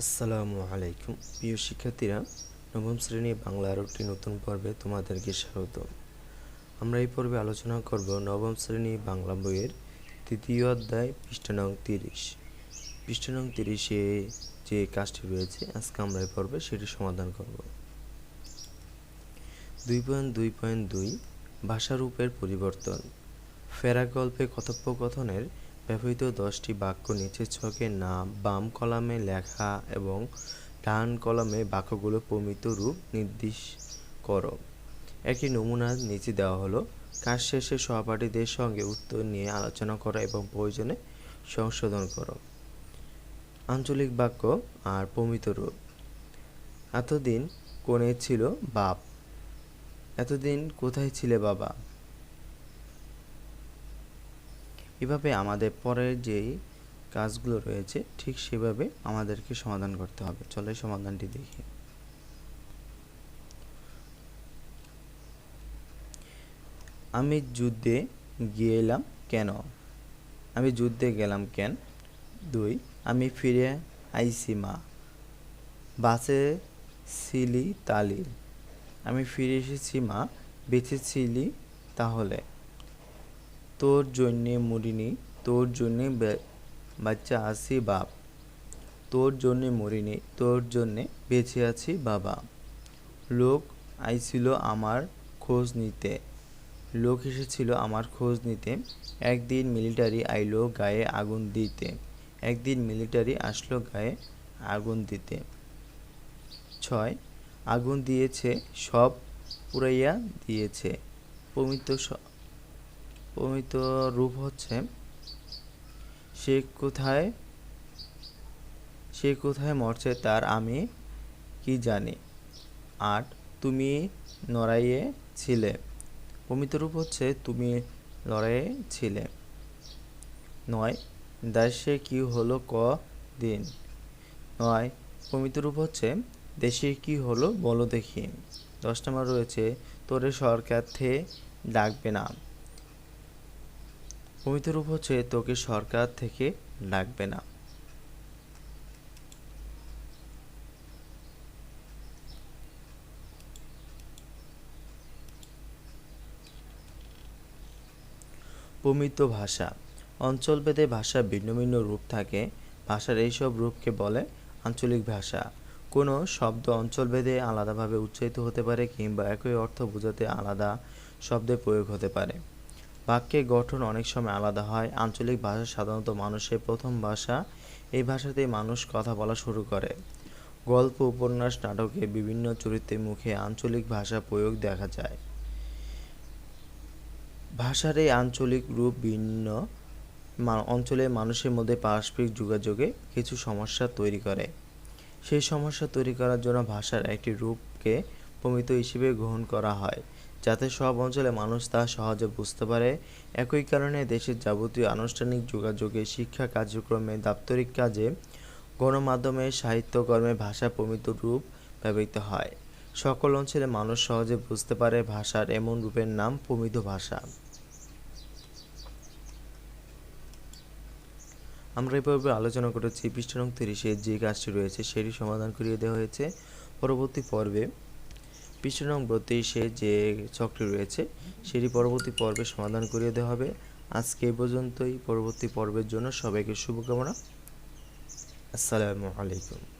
আসসালামু আলাইকুম। প্রিয় শিক্ষার্থীরা, নবম শ্রেণি বাংলার একটি নতুন পর্বে তোমাদেরকে স্বাগত। আমরা এই পর্বে আলোচনা করব নবম শ্রেণি বাংলা বইয়ের তৃতীয় অধ্যায় পৃষ্ঠা নং তিরিশ। পৃষ্ঠা নং তিরিশে যে কাজটি রয়েছে, আজকে আমরা এই পর্বে সেটি সমাধান করব। দুই পয়েন্ট দুই পয়েন্ট দুই, ভাষারূপের পরিবর্তন। ফেরা গল্পে কথোপকথনের ব্যবহৃত দশটি বাক্য নিচের ছকে নাম বাম কলামে লেখা এবং ডান কলামে বাক্যগুলো প্রমিত রূপ নির্দেশ করো। একটি নমুনা নিচে দেওয়া হলো। কাজ শেষে সহপাঠীদের সঙ্গে উত্তর নিয়ে আলোচনা করা এবং প্রয়োজনে সংশোধন করো। আঞ্চলিক বাক্য আর প্রমিত রূপ। এতদিন কোণে ছিল বাপ। এতদিন কোথায় ছিলে বাবা? এভাবে আমাদের পরের যেই কাজগুলো রয়েছে, ঠিক সেভাবে আমাদেরকে সমাধান করতে হবে। চলে সমাধানটি দেখি। আমি যুদ্ধে গিয়েলাম কেন? আমি যুদ্ধে গেলাম কেন? দুই, আমি ফিরে আইসি মা। বাসে ছিলি তালি। আমি ফিরে এসেছি মা, বেঁচে ছিলি তাহলে। তোর জন্যে মরিনি, তোর জন্যে বাচ্চা আছি বাপ। তোর জন্যে মরিনি, তোর জন্যে বেঁচে আছি বাবা। লোক আইছিল আমার খোঁজ নিতে। লোক এসেছিল আমার খোঁজ নিতে। একদিন মিলিটারি আইলো গায়ে আগুন দিতে। একদিন মিলিটারি আসলো গায়ে আগুন দিতে। ছয়, আগুন দিয়েছে, সব পুড়াইয়া দিয়েছে। পবিত্র প্রমিত রূপ হচ্ছে, সে কোথায় সে কোথায় মরছে তার আমি কি জানি। আট, তুমি লড়াইয়ে ছিলে। প্রমিত রূপ হচ্ছে, তুমি লড়াইয়ে ছিলে। নয়, দেশে কি হলো ক দিন নয় প্রমিত রূপ হচ্ছে, দেশে কি হলো বলো দেখি। দশ নম্বর রয়েছে, তোরে সরকার থে ডাকবে না। রূপ হচ্ছে, তোকে সরকার থেকে ডাকবে না। প্রমিত ভাষা। অঞ্চলভেদে ভাষা ভিন্ন ভিন্ন রূপ থাকে। ভাষার এইসব রূপকে বলে আঞ্চলিক ভাষা। কোনো শব্দ অঞ্চলভেদে আলাদাভাবে উচ্চারিত হতে পারে কিংবা একই অর্থ বোঝাতে আলাদা শব্দের প্রয়োগ হতে পারে। বাক্যের গঠন অনেক সময় আলাদা হয়। আঞ্চলিক ভাষা সাধারণত মানুষের প্রথম ভাষা। এই ভাষাতেই মানুষ কথা বলা শুরু করে। গল্প, উপন্যাস, নাটকে বিভিন্ন চরিত্রের মুখে আঞ্চলিক ভাষা প্রয়োগ দেখা যায়। ভাষার এই আঞ্চলিক রূপ ভিন্ন। অঞ্চলের মানুষের মধ্যে পারস্পরিক যোগাযোগে কিছু সমস্যা তৈরি করে। সেই সমস্যা তৈরি করার জন্য ভাষার একটি রূপকে প্রমিত হিসেবে গ্রহণ করা হয়। যাতে সব অঞ্চলে মানুষ তা সহজে বুঝতে পারে। একই কারণে দেশের যাবতীয় আনুষ্ঠানিক যোগাযোগে, শিক্ষা কার্যক্রমে, দাপ্তরিক কাজে গণমাধ্যমে সাহিত্যকর্মে ভাষা প্রমিত রূপ ব্যবহৃত হয়। সকল অঞ্চলে মানুষ সহজে বুঝতে পারে ভাষার এমন রূপের নাম প্রমিত ভাষা। আমরা পর্বে আলোচনা করেছি পৃষ্ঠা নং তিরিশে যে কাজটি রয়েছে সেটি সমাধান করিয়ে দেওয়া হয়েছে। পরবর্তী পর্বে পৃষ্ঠা নং বত্রিশে যে চকটি রয়েছে, সেটি পরবর্তী পর্বে সমাধান করিয়ে দেওয়া হবে। আজকে এই পর্যন্তই। পরবর্তী পর্বের জন্য সবাইকে শুভকামনা। আসসালামু আলাইকুম।